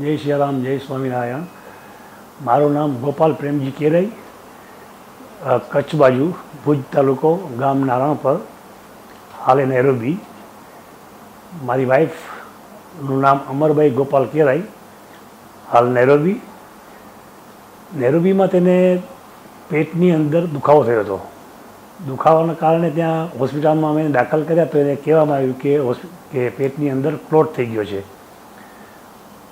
જય સિયારામ જય સ્વામિનારાયણ. મારું નામ ગોપાલ પ્રેમજી કેરાઈ કચ્છ બાજુ, ભુજ તાલુકો, ગામ નારાયણપર હાલે નેરોબી મારી વાઈફનું નામ અમરભાઈ ગોપાલ કેરાઈ હાલ નેરોબી. નેરોબીમાં તેને પેટની અંદર દુખાવો થયો હતો. દુખાવાના કારણે ત્યાં હોસ્પિટલમાં અમે દાખલ કર્યા તો એને કહેવામાં આવ્યું કે કે પેટની અંદર ક્લોટ થઈ ગયો છે.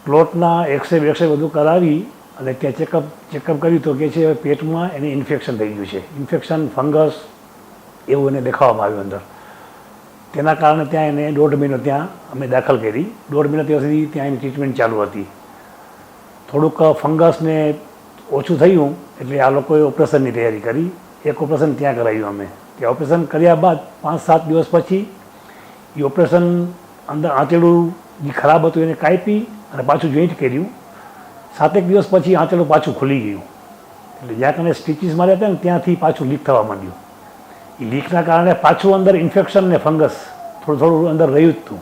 ક્લોટના એક્સરે બેક્સરે બધું કરાવી અને ત્યાં ચેકઅપ ચેકઅપ કર્યું તો કે છે હવે પેટમાં એને ઇન્ફેક્શન થઈ ગયું છે. ઇન્ફેક્શન, ફંગસ એવું એને દેખાવામાં આવ્યું અંદર. તેના કારણે ત્યાં એને દોઢ મહિનો ત્યાં અમે દાખલ કરી. દોઢ મહિના ત્યાં સુધી ત્યાં એની ટ્રીટમેન્ટ ચાલુ હતી. થોડુંક ફંગસને ઓછું થયું એટલે આ લોકોએ ઓપરેશનની તૈયારી કરી. એક ઓપરેશન ત્યાં કરાવ્યું અમે. ત્યાં ઓપરેશન કર્યા બાદ પાંચ સાત દિવસ પછી એ ઓપરેશન અંદર આંચેડું જે ખરાબ હતું એને કાપી અને પાછું જોઈન્ટ કર્યું સાતેક દિવસ પછી આંચેડું પાછું ખુલી ગયું. એટલે જ્યાં કને સ્ટીચીસ માર્યા હતા ને, ત્યાંથી પાછું લીક થવા માંડ્યું. એ લીકના કારણે પાછું અંદર ઇન્ફેક્શન ને ફંગસ થોડું થોડું અંદર રહ્યું જ હતું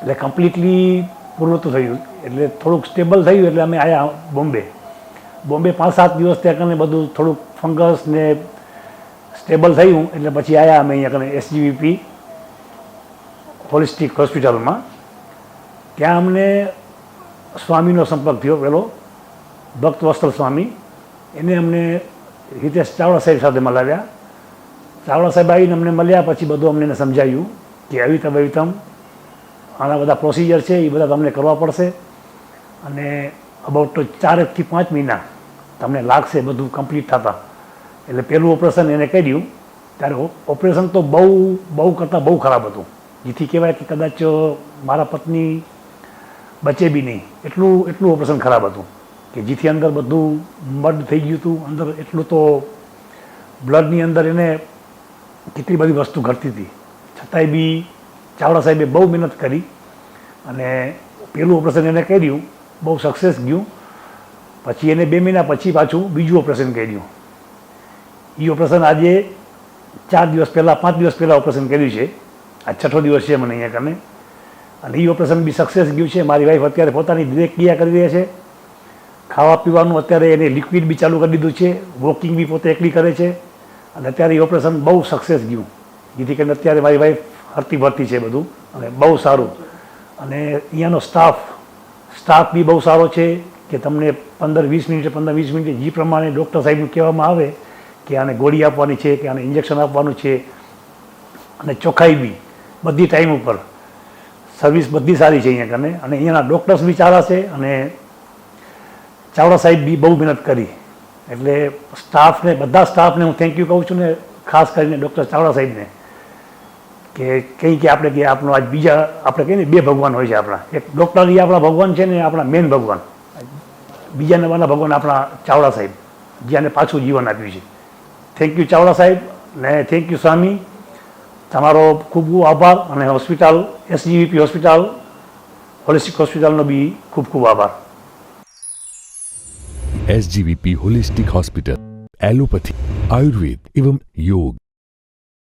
એટલે કમ્પ્લીટલી પૂરું નહોતું થયું. એટલે થોડુંક સ્ટેબલ થયું એટલે અમે આવ્યા બોમ્બે. બોમ્બે પાંચ સાત દિવસ ત્યાં કને બધું થોડુંક ફંગસ ને સ્ટેબલ થયું. એટલે પછી આવ્યા અમે અહીંયા કને એસજીવીપી હોલિસ્ટિક હોસ્પિટલમાં ત્યાં અમને સ્વામીનો સંપર્ક થયો પેલો ભક્ત વસ્ત્ર સ્વામી એને અમને હિતેશ ચાવડા સાહેબ સાથે મળાવ્યા ચાવડા સાહેબ આવીને અમને મળ્યા પછી બધું અમને સમજાવ્યું કે અવિતમ અવિતમ આના બધા પ્રોસિજર છે એ બધા તમને કરવા પડશે. અને અબાઉટ ચારથી પાંચ મહિના તમને લાગશે બધું કમ્પ્લીટ થતા. એટલે પહેલું ઓપરેશન એને કર્યું ત્યારે ઓપરેશન તો બહુ બહુ કરતાં બહુ ખરાબ હતું. જેથી કહેવાય કે કદાચ મારા પત્ની બચે બી નહીં. એટલું એટલું ઓપરેશન ખરાબ હતું. કે જેથી અંદર બધું મડ થઈ ગયું હતું. અંદર એટલું તો બ્લડની અંદર એને કેટલી બધી વસ્તુ ઘટતી હતી. છતાંય બી ચાવડા સાહેબે બહુ મહેનત કરી અને પેલું ઓપરેશન એને કર્યું. બહુ સક્સેસ ગયું. પછી એને બે મહિના પછી પાછું બીજું ઓપરેશન કર્યું. એ ઓપરેશન આજે ચાર દિવસ પહેલાં, પાંચ દિવસ પહેલાં ઓપરેશન કર્યું છે. આ છઠ્ઠો દિવસ છે મને અહીંયા કને અને એ ઓપરેશન બી સક્સેસ ગયું છે. મારી વાઈફ અત્યારે પોતાની ક્રિયા કરી રહી છે. ખાવા પીવાનું અત્યારે એને લિક્વિડ બી ચાલુ કરી દીધું છે. વોકિંગ બી પોતે એકલી કરે છે. અને અત્યારે એ ઓપરેશન બહુ સક્સેસ ગયું. જેથી કરીને અત્યારે મારી વાઈફ હરતી ભરતી છે બધું. અને બહુ સારું. અને અહીંયાનો સ્ટાફ સ્ટાફ બી બહુ સારો છે કે તમને પંદર વીસ મિનિટે પંદર વીસ મિનિટે જે પ્રમાણે ડૉક્ટર સાહેબનું કહેવામાં આવે કે આને ગોળી આપવાની છે, કે આને ઇન્જેક્શન આપવાનું છે. અને ચોખ્ખાઈ બી બધી ટાઈમ ઉપર. સર્વિસ બધી સારી છે અહીંયા કને અને અહીંયાના ડૉક્ટર્સ બી સારા છે અને ચાવડા સાહેબ બી બહુ મહેનત કરી. એટલે સ્ટાફને, બધા સ્ટાફને હું થેન્ક યુ કહું છું ને, ખાસ કરીને ડૉક્ટર ચાવડા સાહેબને, કે કંઈ કે આપણે કે આપણો આજ બીજા, આપણે કહીએ ને, બે ભગવાન હોય છે આપણા. એક ડૉક્ટર એ આપણા ભગવાન છે ને આપણા મેન ભગવાન. બીજા નવાના ભગવાન આપણા ચાવડા સાહેબ જેને પાછું જીવન આપ્યું છે. થેન્ક યુ ચાવડા સાહેબ ને થેન્ક યુ સ્વામી. તમારો ખૂબ ખૂબ આભાર અને હોસ્પિટલ, એસજીવીપી હોસ્પિટલ, હોલિસ્ટિક હોસ્પિટલનો બી ખૂબ ખૂબ આભાર. SGVP holistic hospital, allopathy, Ayurveda એવં યોગ.